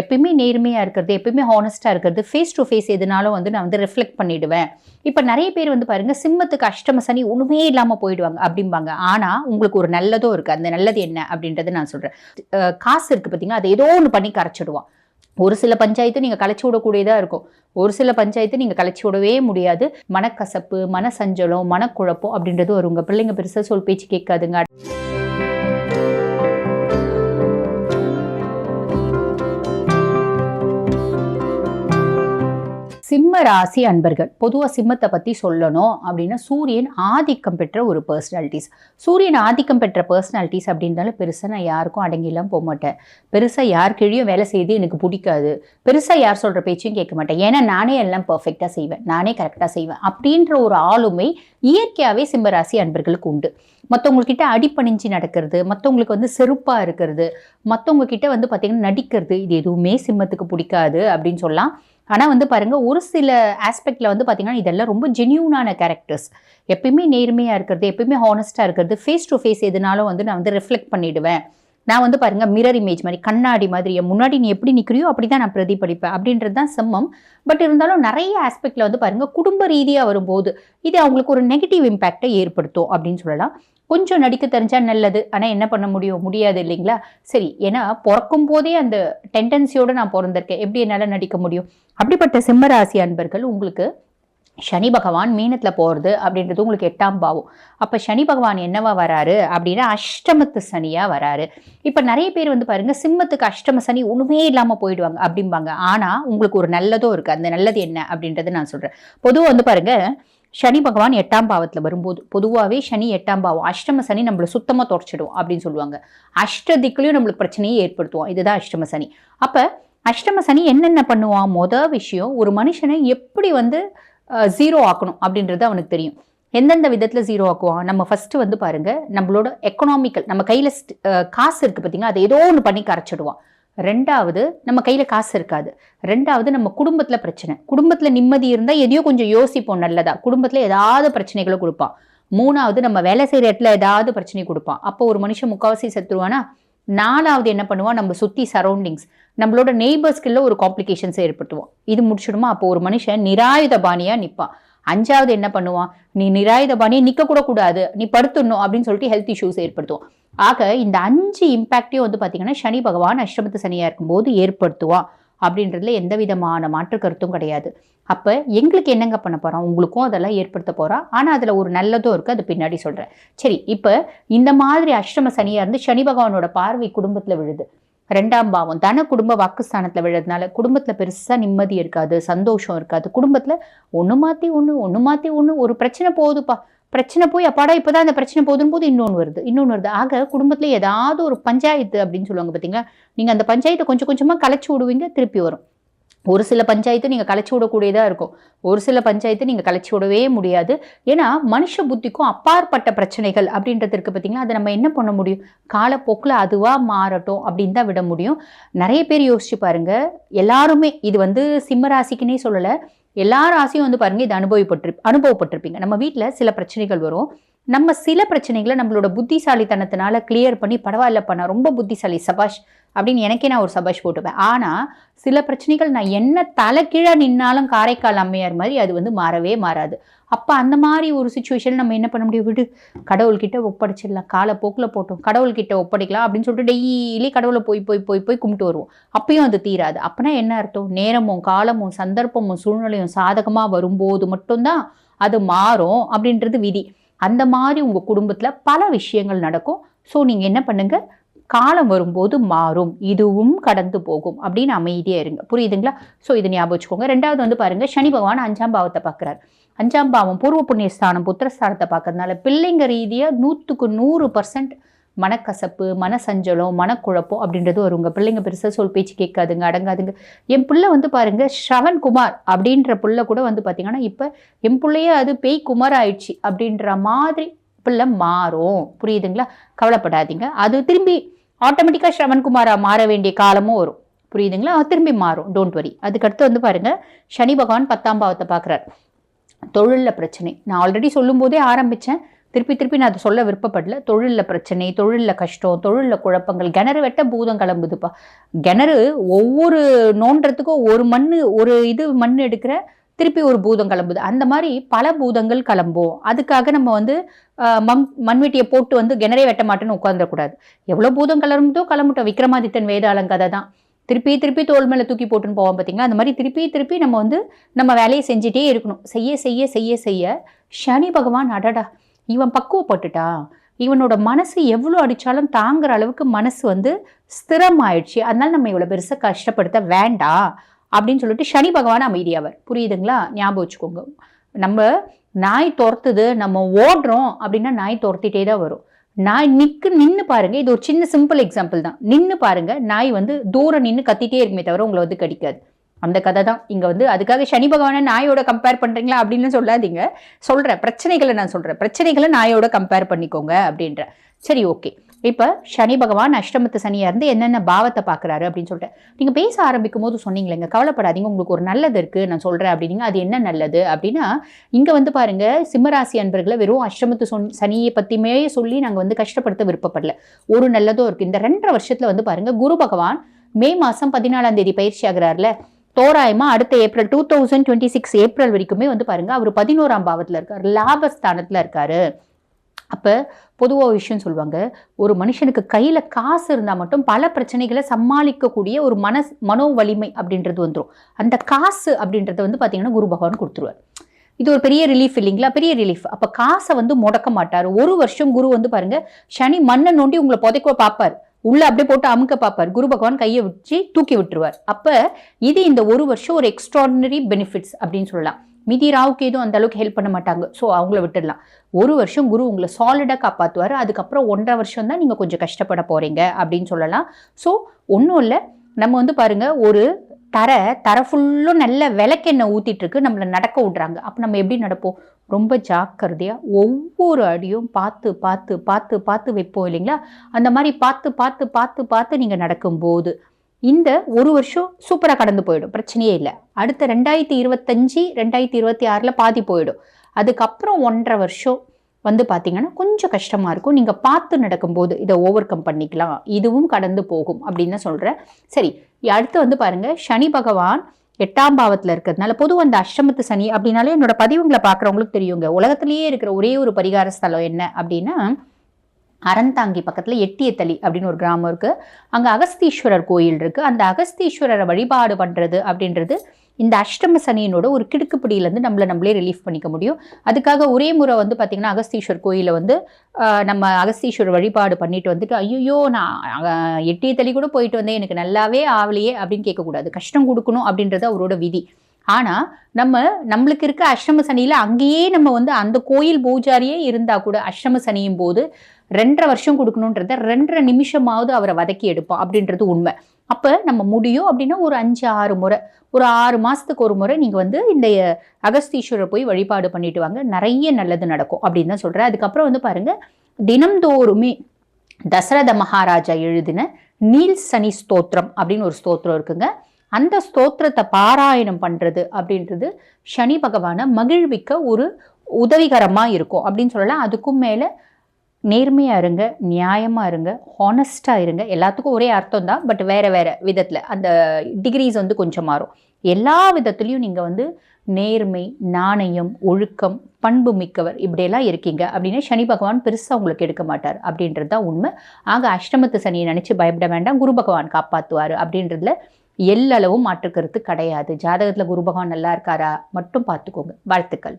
எப்பயுமே நேர்மையாக இருக்கிறது எப்பயுமே ஹானஸ்ட்டாக இருக்கிறது. ஃபேஸ் டு ஃபேஸ் எதுனாலும் வந்து நான் வந்து ரிஃப்ளெக்ட் பண்ணிடுவேன். இப்போ நிறைய பேர் வந்து பாருங்க சிம்மத்துக்கு அஷ்டம சனி ஒன்றுமே இல்லாமல் போயிடுவாங்க அப்படிம்பாங்க. ஆனால் உங்களுக்கு ஒரு நல்லதும் இருக்குது அந்த நல்லது என்ன அப்படின்றத நான் சொல்கிறேன் காசு இருக்குது பார்த்தீங்கன்னா அதை ஏதோ ஒன்று பண்ணி கரைச்சிடுவான். ஒரு சில பஞ்சாயத்து நீங்கள் கலைச்சி விடக்கூடியதாக இருக்கும். ஒரு சில பஞ்சாயத்து நீங்கள் கலைச்சி விடவே முடியாது. மனக்கசப்பு மனசஞ்சலம் மனக்குழப்பம் அப்படின்றது வரும். உங்கள் பிள்ளைங்க பெருசாக சொல் பேச்சு கேட்காதுங்க. சிம்ம ராசி அன்பர்கள். பொதுவாக சிம்மத்தை பற்றி சொல்லணும் அப்படின்னா சூரியன் ஆதிக்கம் பெற்ற ஒரு பர்சனாலிட்டிஸ் சூரியன் ஆதிக்கம் பெற்ற பர்சனாலிட்டிஸ் அப்படின்னாலும் பெருசாக நான் யாருக்கும் அடங்கிலாம் போக மாட்டேன். பெருசாக யார் கீழேயும் வேலை செய்து எனக்கு பிடிக்காது. பெருசாக யார் சொல்கிற பேச்சையும் கேட்க மாட்டேன். ஏன்னா நானே எல்லாம் பர்ஃபெக்டாக செய்வேன். நானே கரெக்டாக செய்வேன். அப்படின்ற ஒரு ஆளுமை இயற்கையாகவே சிம்மராசி அன்பர்களுக்கு உண்டு. மற்றவங்கக்கிட்ட அடிப்பணிஞ்சு நடக்கிறது மற்றவங்களுக்கு வந்து செருப்பாக இருக்கிறது மற்றவங்கக்கிட்ட வந்து பார்த்திங்கன்னா நடிக்கிறது இது எதுவுமே சிம்மத்துக்கு பிடிக்காது அப்படின்னு சொல்லலாம். ஆனால் வந்து பாருங்க ஒரு சில ஆஸ்பெக்டில் வந்து பார்த்திங்கன்னா இதெல்லாம் ரொம்ப ஜென்யூனான கேரக்டர்ஸ் எப்பயுமே நேர்மையாக இருக்கிறது எப்பயுமே ஹானஸ்ட்டாக இருக்கிறது ஃபேஸ் டு ஃபேஸ் எதுனாலும் வந்து நான் வந்து ரிஃப்ளெக்ட் பண்ணிடுவேன். நான் வந்து பாருங்கள் மிரர் இமேஜ் மாதிரி கண்ணாடி மாதிரி முன்னாடி நீ எப்படி நிற்கிறியோ அப்படி தான் நான் பிரதிபலிப்பேன். அப்படின்றது தான் சம்மம். பட் இருந்தாலும் நிறைய ஆஸ்பெக்டில் வந்து பாருங்க குடும்ப ரீதியாக வரும்போது இது அவங்களுக்கு ஒரு நெகட்டிவ் இம்பேக்டை ஏற்படுத்தும் அப்படின்னு சொல்லலாம். கொஞ்சம் நடிக்க தெரிஞ்சா நல்லது. ஆனால் என்ன பண்ண முடியும்? முடியாது இல்லைங்களா? சரி ஏன்னா பிறக்கும் போதே அந்த டெண்டன்சியோடு நான் பிறந்திருக்கேன். எப்படி என்னால் நடிக்க முடியும்? அப்படிப்பட்ட சிம்மராசி அன்பர்கள் உங்களுக்கு சனி பகவான் மீனத்தில் போகிறது அப்படின்றது உங்களுக்கு எட்டாம் பாவம். அப்போ சனி பகவான் என்னவா வராரு அப்படின்னா அஷ்டமத்து சனியாக வராரு. இப்போ நிறைய பேர் வந்து பாருங்க சிம்மத்துக்கு அஷ்டம சனி ஒன்றுமே இல்லாமல் போயிடுவாங்க அப்படிம்பாங்க. ஆனால் உங்களுக்கு ஒரு நல்லதும் இருக்குது அந்த நல்லது என்ன அப்படின்றது நான் சொல்கிறேன் பொதுவாக வந்து பாருங்க சனி பகவான் எட்டாம் பாவத்தில் வரும்போது பொதுவாகவே சனி எட்டாம் பாவம். அஷ்டம சனி நம்மளை சுத்தமாக தொடச்சிடும் அப்படின்னு சொல்லுவாங்க. அஷ்ட திக்குலையும் நம்மளுக்கு பிரச்சனையை ஏற்படுத்துவோம் இதுதான் அஷ்டம சனி. அப்போ அஷ்டம சனி என்னென்ன பண்ணுவான்? மொதல் விஷயம் ஒரு மனுஷனை எப்படி வந்து ஜீரோ ஆக்கணும் அப்படின்றது அவனுக்கு தெரியும். எந்தெந்த விதத்தில் ஜீரோ ஆக்குவான் நம்ம ஃபஸ்ட்டு வந்து பாருங்க நம்மளோட எக்கனாமிக்கல் நம்ம கையில் காசு இருக்குது பார்த்தீங்கன்னா அதை ஏதோ ஒன்று பண்ணி கரைச்சிடுவான். ரெண்டாவது நம்ம கையில் காசு இருக்காது. ரெண்டாவது நம்ம குடும்பத்தில் பிரச்சனை. குடும்பத்தில் நிம்மதி இருந்தால் எதையோ கொஞ்சம் யோசிப்போம் நல்லதா. குடும்பத்தில் ஏதாவது பிரச்சனைகளை கொடுப்பான். மூணாவது நம்ம வேலை செய்கிற இடத்துல ஏதாவது பிரச்சனை கொடுப்பான். அப்போ ஒரு மனுஷன் முக்கால்வாசி செத்துருவானா? நாலாவது என்ன பண்ணுவான்? நம்ம சுற்றி சரௌண்டிங்ஸ் நம்மளோட நெய்பர்ஸ்கில்ல ஒரு காம்ப்ளிகேஷன்ஸ் ஏற்படுத்துவோம் இது முடிச்சிடுமா? அப்போ ஒரு மனுஷன் நிராயுத பாணியாக நிற்பான் அஞ்சாவது என்ன பண்ணுவான்? நீ நிராயுத பாணியை நிற்க கூட கூடாது. நீ படுத்துடணும் அப்படின்னு சொல்லிட்டு ஹெல்த் இஷ்யூஸ் ஏற்படுத்துவோம் ஆக இந்த அஞ்சு இம்பேக்டையும் வந்து பார்த்தீங்கன்னா சனி பகவான் அஷ்டமத்து சனியாக இருக்கும்போது ஏற்படுத்துவான். அப்படின்றதுல எந்த விதமான மாற்று கருத்தும் கிடையாது. அப்போ எங்களுக்கு என்னங்க பண்ண போகிறோம் உங்களுக்கும் அதெல்லாம் ஏற்படுத்த போகிறோம் ஆனால் அதில் ஒரு நல்லதும் இருக்குது அது பின்னாடி சொல்கிறேன் சரி இப்போ இந்த மாதிரி அஷ்டம சனியாக இருந்து சனி பகவானோட பார்வை குடும்பத்தில் விழுது. ரெண்டாம் பாவம். தன குடும்ப வாக்குஸ்தானத்தில் விழுறதுனால குடும்பத்தில் பெருசாக நிம்மதி இருக்காது சந்தோஷம் இருக்காது. குடும்பத்தில் ஒன்று மாற்றி ஒன்று ஒன்று மாற்றி ஒன்று ஒரு பிரச்சனை போகுதுப்பா பிரச்சனை போய் அப்பாடா இப்போ தான் அந்த பிரச்சனை போதும் போது இன்னொன்று வருது இன்னொன்று வருது. ஆக குடும்பத்தில் ஏதாவது ஒரு பஞ்சாயத்து அப்படின்னு சொல்லுவாங்க பார்த்தீங்களா நீங்கள் அந்த பஞ்சாயத்தை கொஞ்சம் கொஞ்சமாக கலைச்சி விடுவீங்க திருப்பி வரும். ஒரு சில பஞ்சாயத்து நீங்கள் கலைச்சி விடக்கூடியதாக இருக்கும். ஒரு சில பஞ்சாயத்து நீங்கள் கலைச்சி விடவே முடியாது. ஏன்னா மனுஷ புத்திக்கும் அப்பாற்பட்ட பிரச்சனைகள் அப்படின்றதுக்கு இருக்குது அதை நம்ம என்ன பண்ண முடியும்? காலப்போக்கில் அதுவாக மாறட்டும் அப்படின்னு தான் விட முடியும். நிறைய பேர் யோசிச்சு பாருங்கள் எல்லாருமே இது வந்து சிம்ம ராசிக்குன்னே சொல்லலை. எல்லா ராசியும் வந்து பாருங்கள் இது அனுபவப்பட்டிரு அனுபவப்பட்டிருப்பீங்க. நம்ம வீட்டில் சில பிரச்சனைகள் வரும். நம்ம சில பிரச்சனைகளை நம்மளோட புத்திசாலித்தனத்தினால கிளியர் பண்ணி பரவாயில்லப்பா நான் ரொம்ப புத்திசாலி சபாஷ். அப்படின்னு எனக்கே நான் ஒரு சபாஷ் போட்டுப்பேன். ஆனால் சில பிரச்சனைகள் நான் என்ன தலைக்கீழாக நின்னாலும் காரைக்கால் அம்மையார் மாதிரி அது வந்து மாறவே மாறாது. அப்போ அந்த மாதிரி ஒரு சுச்சுவேஷன் நம்ம என்ன பண்ண முடியும்? விடு கடவுள்கிட்ட ஒப்படைச்சிடலாம். காலப்போக்கில் போட்டோம். கடவுள்கிட்ட ஒப்படைக்கலாம் அப்படின்னு சொல்லிட்டு டெய்லி கடவுளை போய் போய் போய் போய் கும்பிட்டு வருவோம். அப்பயும் அது தீராது. அப்போனா என்ன அர்த்தம்? நேரமும் காலமும் சந்தர்ப்பமும் சூழ்நிலையும் சாதகமாக வரும்போது மட்டும்தான் அது மாறும் அப்படின்றது விதி. அந்த மாதிரி உங்கள் குடும்பத்தில் பல விஷயங்கள் நடக்கும். ஸோ நீங்கள் என்ன பண்ணுங்கள் காலம் வரும்போது மாறும். இதுவும் கடந்து போகும். அப்படின்னு அமைதியாக இருங்க. புரியுதுங்களா? ஸோ இது ஞாபகம் வச்சுக்கோங்க. ரெண்டாவது வந்து பாருங்க சனி பகவான் அஞ்சாம் பாவத்தை பார்க்குறாரு. அஞ்சாம் பாவம் பூர்வ புண்ணியஸ்தானம் புத்திரஸ்தானத்தை பார்க்கறதுனால பிள்ளைங்க ரீதியாக நூற்றுக்கு நூறு பர்சன்ட் மனக்கசப்பு மனசஞ்சலம் மனக்குழப்பம் அப்படின்றது வரும். உங்கள் பிள்ளைங்க பெருசாக சொல் பேச்சு கேட்காதுங்க அடங்காதுங்க. என் பிள்ளை வந்து பாருங்க ஸ்ரவன் குமார் அப்படின்ற பிள்ளை கூட வந்து பார்த்தீங்கன்னா இப்போ என் பிள்ளையே அது பேய் குமார் ஆயிடுச்சு அப்படின்ற மாதிரி பிள்ளை மாறும். புரியுதுங்களா? கவலைப்படாதீங்க. அது திரும்பி ஆட்டோமேட்டிக்காக ஸ்ரவன்குமாராக மாற வேண்டிய காலமும் வரும். புரியுதுங்களா? திரும்பி மாறும். டோன்ட் வரி அதுக்கடுத்து வந்து பாருங்கள் சனி பகவான் பத்தாம் பாவத்தை பார்க்குறாரு. தொழிலில் பிரச்சனை. நான் ஆல்ரெடி சொல்லும் போதே ஆரம்பித்தேன் திருப்பி திருப்பி நான் அதை சொல்ல விருப்பப்படல. தொழிலில் பிரச்சனை தொழிலில் கஷ்டம் தொழிலில் குழப்பங்கள். கிணறு வெட்ட பூதம் கிளம்புதுப்பா. கிணறு ஒவ்வொரு நோண்டுறதுக்கும் ஒரு மண் ஒரு இது மண் எடுக்கிற திருப்பி ஒரு பூதம் கிளம்புது. அந்த மாதிரி பல பூதங்கள் கிளம்பும். அதுக்காக நம்ம வந்து மம் மண்வெட்டியை போட்டு வந்து கிணறே வெட்ட மாட்டேன்னு உட்காந்துடக்கூடாது எவ்வளோ பூதம் கிளம்புதோ கிளம்பிட்டோம். விக்ரமாதித்தன் வேதாளம் கதை தான். திருப்பி திருப்பி தோல் மேலே தூக்கி போட்டுன்னு போவோம் பார்த்தீங்களா? அந்த மாதிரி திருப்பி திருப்பி நம்ம வந்து நம்ம வேலையை செஞ்சுட்டே இருக்கணும். செய்ய செய்ய செய்ய செய்ய சனி பகவான் அடடா இவன் பக்குவப்பட்டுட்டான் இவனோட மனசு எவ்வளோ அடித்தாலும் தாங்குற அளவுக்கு மனசு வந்து ஸ்திரமாயிடுச்சு. அதனால நம்ம இவ்வளோ பெருசாக கஷ்டப்படுத்த வேண்டாம். அப்படின்னு சொல்லிட்டு சனி பகவான் அமைதியாவார் புரியுதுங்களா? ஞாபகம் வச்சுக்கோங்க. நம்ம நாய் துரத்துது நம்ம ஓடுறோம் அப்படின்னா நாய் துரத்திட்டே தான் வரும். நாய் நிற்கு நின்று பாருங்க. இது ஒரு சின்ன சிம்பிள் எக்ஸாம்பிள் தான். நின்று பாருங்க. நாய் வந்து தூரம் நின்று கத்திட்டே இருக்குமே தவிர உங்களை வந்து கடிக்காது. அந்த கதை தான். இங்கே வந்து அதுக்காக சனி பகவானை நாயோட கம்பேர் பண்ணுறீங்களா அப்படின்னு சொல்லாதீங்க. சொல்கிறேன் பிரச்சனைகளை நான் சொல்கிறேன் பிரச்சனைகளை நாயோட கம்பேர் பண்ணிக்கோங்க அப்படின்ற. சரி ஓகே இப்போ சனி பகவான் அஷ்டமத்து சனியாக இருந்து என்னென்ன பாவத்தை பார்க்குறாரு அப்படின்னு சொல்லிட்டு நீங்கள் பேச ஆரம்பிக்கும் போது சொன்னீங்களேங்க கவலைப்படாதீங்க உங்களுக்கு ஒரு நல்லது இருக்குது நான் சொல்கிறேன் அப்படின்னீங்க அது என்ன நல்லது அப்படின்னா இங்கே வந்து பாருங்கள் சிம்மராசி அன்பர்களை வெறும் அஷ்டமத்து சொன் சனியை பற்றியுமே சொல்லி நாங்கள் வந்து கஷ்டப்படுத்த விருப்பப்படல. ஒரு நல்லதும் இருக்குது இந்த ரெண்டரை வருஷத்தில் வந்து பாருங்கள் குரு பகவான் மே மாதம் பதினாலாம் தேதி பயிற்சி ஆகுறாருல தோராயமா அடுத்த April two thousand twenty six April வரைக்குமே வந்து பாருங்க அவர் பதினோராம் பாவத்தில் இருக்கார் லாபஸ்தானத்தில் இருக்காரு. அப்போ பொதுவாக விஷயம் சொல்லுவாங்க ஒரு மனுஷனுக்கு கையில் காசு இருந்தால் மட்டும் பல பிரச்சனைகளை சமாளிக்கக்கூடிய ஒரு மன மனோ வலிமை அப்படின்றது வந்துடும் அந்த காசு அப்படின்றத வந்து பார்த்தீங்கன்னா குரு பகவான் கொடுத்துருவார். இது ஒரு பெரிய ரிலீஃப் இல்லைங்களா? பெரிய ரிலீஃப் அப்போ காசை வந்து முடக்க மாட்டார். ஒரு வருஷம் குரு வந்து பாருங்க சனி மண்ணை நோண்டி உங்களை புதைக்க பார்ப்பார் உள்ள அப்படியே போட்டு அமுக்க பார்ப்பார் குரு பகவான் கையை வச்சு தூக்கி விட்டுருவார். அப்போ இது இந்த ஒரு வருஷம் ஒரு எக்ஸ்ட்ராடினரி பெனிஃபிட்ஸ் அப்படின்னு சொல்லலாம். மிதி ராவுக்கு எதுவும் அந்த அளவுக்கு ஹெல்ப் பண்ண மாட்டாங்க. ஸோ அவங்கள விட்டுடலாம். ஒரு வருஷம் குரு உங்களை சாலிடாக காப்பாற்றுவார் அதுக்கப்புறம் ஒன்றரை வருஷம் தான் நீங்கள் கொஞ்சம் கஷ்டப்பட போகிறீங்க அப்படின்னு சொல்லலாம். ஸோ ஒன்றும் இல்லை. நம்ம வந்து பாருங்கள் ஒரு தரை தரை ஃபுல்லும் நல்ல விளக்கெண்ணெய் ஊற்றிட்டுருக்கு நம்மளை நடக்க விட்றாங்க. அப்போ நம்ம எப்படி நடப்போம்? ரொம்ப ஜாக்கிரதையாக ஒவ்வொரு அடியும் பார்த்து பார்த்து பார்த்து பார்த்து வைப்போம் இல்லைங்களா? அந்த மாதிரி பார்த்து பார்த்து பார்த்து பார்த்து நீங்கள் நடக்கும்போது இந்த ஒரு வருஷம் சூப்பராக கடந்து போயிடும். பிரச்சனையே இல்லை. அடுத்த ரெண்டாயிரத்தி இருபத்தஞ்சி ரெண்டாயிரத்தி இருபத்தி ஆறில் பாதி போயிடும். அதுக்கப்புறம் ஒன்றரை வருஷம் வந்து பார்த்தீங்கன்னா கொஞ்சம் கஷ்டமாக இருக்கும். நீங்கள் பார்த்து நடக்கும்போது இதை ஓவர் கம் பண்ணிக்கலாம். இதுவும் கடந்து போகும் அப்படின்னு சொல்கிறேன் சரி அடுத்து வந்து பாருங்கள் சனி பகவான் எட்டாம் பாவத்தில் இருக்கிறதுனால பொதுவாக அந்த அஷ்டமத்து சனி அப்படின்னாலே என்னோட பதிவுங்களை பார்க்குறவங்களுக்கு தெரியுங்க. உலகத்திலேயே இருக்கிற ஒரே ஒரு பரிகார ஸ்தலம் என்ன அப்படின்னா அறந்தாங்கி பக்கத்தில் எட்டியத்தளி அப்படின்னு ஒரு கிராமம் இருக்குது அங்கே அகஸ்தீஸ்வரர் கோயில் இருக்குது அந்த அகஸ்தீஸ்வரரை வழிபாடு பண்ணுறது அப்படின்றது இந்த அஷ்டம சனியினோட ஒரு கிடுக்குப்பிடியிலேருந்து நம்மளை நம்மளே ரிலீஃப் பண்ணிக்க முடியும். அதுக்காக ஒரே முறை வந்து பார்த்திங்கன்னா அகஸ்தீஸ்வர் கோயிலில் வந்து நம்ம அகஸ்தீஸ்வரர் வழிபாடு பண்ணிட்டு வந்துட்டு ஐயோ நான் எட்டியத்தளி கூட போயிட்டு வந்தேன். எனக்கு நல்லாவே ஆவலையே அப்படின்னு கேட்கக்கூடாது. கஷ்டம் கொடுக்கணும் அப்படின்றது அவரோட விதி. ஆனால் நம்ம நம்மளுக்கு இருக்க அஷ்டம சனியில் அங்கேயே நம்ம வந்து அந்த கோயில் பூஜாரியே இருந்தால் கூட அஷ்டம சனியும் போது ரெண்டரை வருஷம் கொடுக்கணுன்றத ரெண்டரை நிமிஷமாவது அவரை வதக்கி எடுப்போம் அப்படின்றது உண்மை. அப்போ நம்ம முடியும் அப்படின்னா ஒரு அஞ்சு ஆறு முறை ஒரு ஆறு மாதத்துக்கு ஒரு முறை நீங்கள் வந்து இந்த அகஸ்தீஸ்வரர் போய் வழிபாடு பண்ணிட்டு வாங்க. நிறைய நல்லது நடக்கும் அப்படின்னு தான் சொல்கிறேன் அதுக்கப்புறம் வந்து பாருங்கள் தினம்தோறுமே தசரத மகாராஜா எழுதின நீல் சனி ஸ்தோத்திரம் அப்படின்னு ஒரு ஸ்தோத்திரம் இருக்குங்க. அந்த ஸ்தோத்திரத்தை பாராயணம் பண்ணுறது அப்படின்றது சனி பகவானை மகிழ்விக்க ஒரு உதவிகரமாக இருக்கும். அப்படின்னு சொல்லலாம் அதுக்கும் மேலே நேர்மையாக இருங்க நியாயமாக இருங்க ஹானஸ்ட்டாக இருங்க. எல்லாத்துக்கும் ஒரே அர்த்தம் தான் பட் வேறு வேறு விதத்தில். அந்த டிகிரிஸ் வந்து கொஞ்சம் மாறும். எல்லா விதத்துலேயும் நீங்கள் வந்து நேர்மை நாணயம் ஒழுக்கம் பண்பு மிக்கவர் இப்படியெல்லாம் இருக்கீங்க அப்படின்னு சனி பகவான் பெருசாக உங்களுக்கு எடுக்க மாட்டார். அப்படின்றது தான் உண்மை. ஆக அஷ்டமத்து சனியை நினச்சி பயப்பட வேண்டாம். குரு பகவான் காப்பாற்றுவார் அப்படின்றதுல எல்லளவும் மாற்றுக்கருத்து கிடையாது. ஜாதகத்தில் குரு பகவான் நல்லா இருக்காரா? மட்டும் பார்த்துக்கோங்க. வாழ்த்துக்கள்.